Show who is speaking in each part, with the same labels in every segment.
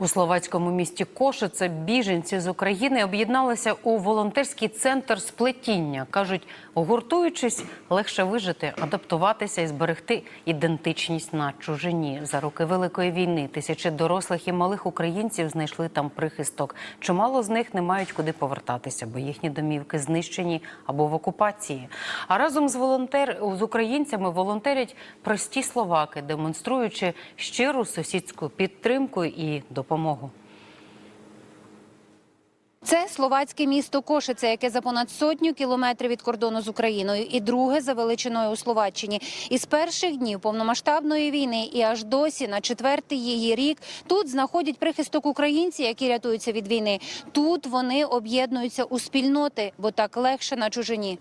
Speaker 1: У словацькому місті Кошице біженці з України об'єдналися у волонтерський центр сплетіння. кажуть, гуртуючись, легше вижити, адаптуватися і зберегти ідентичність на чужині. За роки великої війни тисячі дорослих і малих українців знайшли там прихисток. Чимало з них не мають куди повертатися, бо їхні домівки знищені або в окупації. А разом з волонтер з українцями волонтерять прості словаки, демонструючи щиру сусідську підтримку і допомогу.
Speaker 2: Це словацьке місто Кошице, яке за понад сотню кілометрів від кордону з Україною, і друге за величиною у Словаччині. Із перших днів повномасштабної війни і аж досі на четвертий її рік тут знаходять прихисток українці, які рятуються від війни. Тут вони об'єднуються у спільноти, бо так легше на чужині.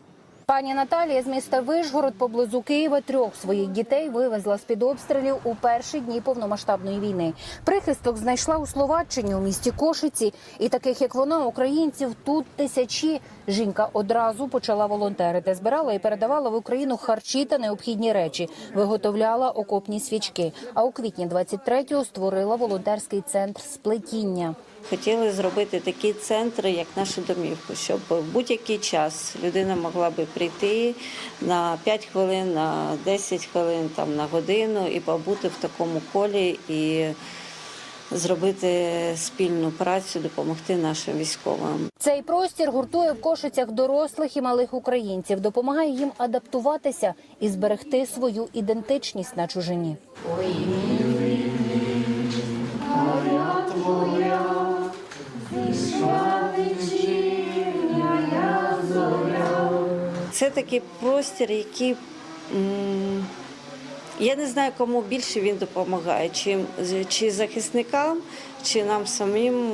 Speaker 2: Пані Наталія з міста Вишгород поблизу Києва трьох своїх дітей вивезла з під обстрілів у перші дні повномасштабної війни. Прихисток знайшла у Словаччині у місті Кошиці, і таких як вона, українців тут тисячі. Жінка одразу почала волонтерити, збирала і передавала в Україну харчі та необхідні речі, виготовляла окопні свічки. А у квітні 23-го створила волонтерський центр сплетіння.
Speaker 3: Хотіли зробити такі центри, як нашу домівку, щоб в будь-який час людина могла би прийти на 5 хвилин, на 10 хвилин, там на годину і побути в такому колі і зробити спільну працю, допомогти нашим військовим.
Speaker 2: Цей простір гуртує в кошицях дорослих і малих українців, допомагає їм адаптуватися і зберегти свою ідентичність на чужині.
Speaker 3: Це такий простір, який я не знаю, кому більше він допомагає, чи, чи захисникам, чи нам самим,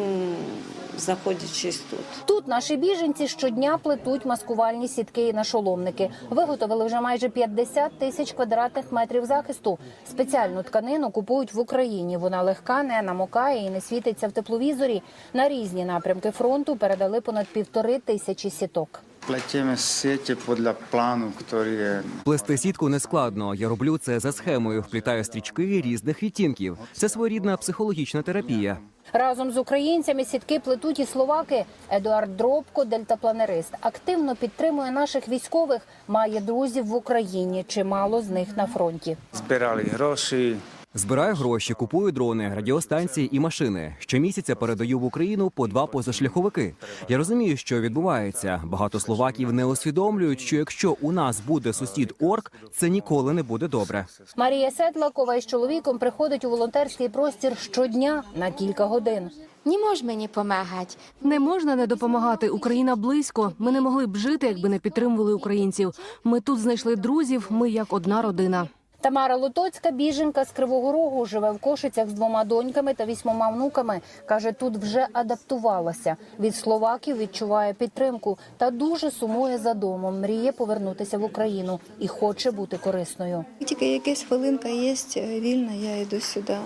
Speaker 3: знаходячись тут.
Speaker 2: Тут наші біженці щодня плетуть маскувальні сітки і нашоломники. Виготовили вже майже 50 тисяч квадратних метрів захисту. Спеціальну тканину купують в Україні. Вона легка, не намокає і не світиться в тепловізорі. На різні напрямки фронту передали понад півтори тисячі сіток.
Speaker 4: Плетімо сеті для плану, який є
Speaker 5: Плести сітку не складно. Я роблю це за схемою, вплітаю стрічки різних відтінків. Це своєрідна психологічна терапія.
Speaker 2: Разом з українцями сітки плетуть і словаки. Едуард Дробко, дельтапланерист, активно підтримує наших військових. Має друзів в Україні. Чимало з них на фронті.
Speaker 4: збирали гроші.
Speaker 5: Збираю гроші, купую дрони, радіостанції і машини. Щомісяця передаю в Україну по два позашляховики. Я розумію, що відбувається. Багато словаків не усвідомлюють, що якщо у нас буде сусід орк, це ніколи не буде добре.
Speaker 2: Марія Седлакова із чоловіком приходить у волонтерський простір щодня на кілька годин.
Speaker 6: Nie możesz mені pomagać.
Speaker 7: Не можна не допомагати. Україна близько. Ми не могли б жити, якби не підтримували українців. Ми тут знайшли друзів. Ми як одна родина.
Speaker 2: Тамара Лотоцька, біженка з Кривого Рогу, живе в Кошицях з двома доньками та вісьмома внуками. Каже, тут вже адаптувалася. Від словаків відчуває підтримку та дуже сумує за домом. Мріє повернутися в Україну і хоче бути корисною.
Speaker 8: Тільки якась хвилинка є вільна, я йду сюди.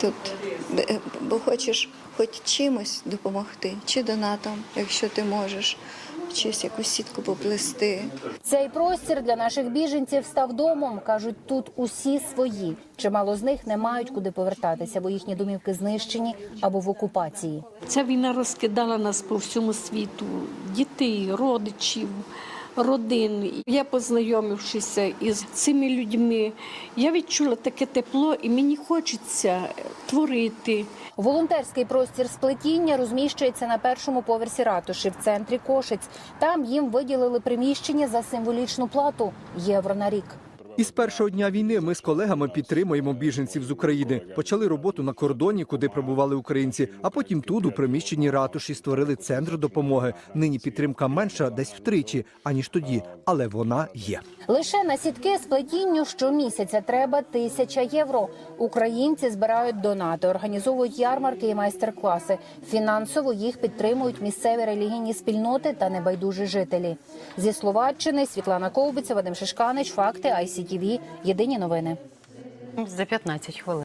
Speaker 8: Тут, бо хочеш хоч чимось допомогти, чи донатом, якщо ти можеш, чись якусь сітку поплести.
Speaker 2: Цей простір для наших біженців став домом. кажуть, тут усі свої. Чимало з них не мають куди повертатися, бо їхні домівки знищені або в окупації.
Speaker 9: Ця війна розкидала нас по всьому світу, дітей, родичів, родин. Я познайомившися із цими людьми, я відчула таке тепло, і мені хочеться творити.
Speaker 2: Волонтерський простір сплетіння розміщується на першому поверсі ратуші в центрі Кошиць. Там їм виділили приміщення за символічну плату євро на рік.
Speaker 10: Із першого дня війни ми з колегами підтримуємо біженців з України. Почали роботу на кордоні, куди прибували українці. А потім тут, у приміщенні ратуші, створили центр допомоги. Нині підтримка менша десь втричі, аніж тоді, але вона є.
Speaker 2: Лише на сітки сплетінню щомісяця треба тисяча євро. Українці збирають донати, організовують ярмарки і майстер-класи. Фінансово їх підтримують місцеві релігійні спільноти та небайдужі жителі. Зі Словаччини Світлана Ковбиця, Вадим Шишканич, факти ICTV. Єдині новини.
Speaker 1: За 15 хвилин.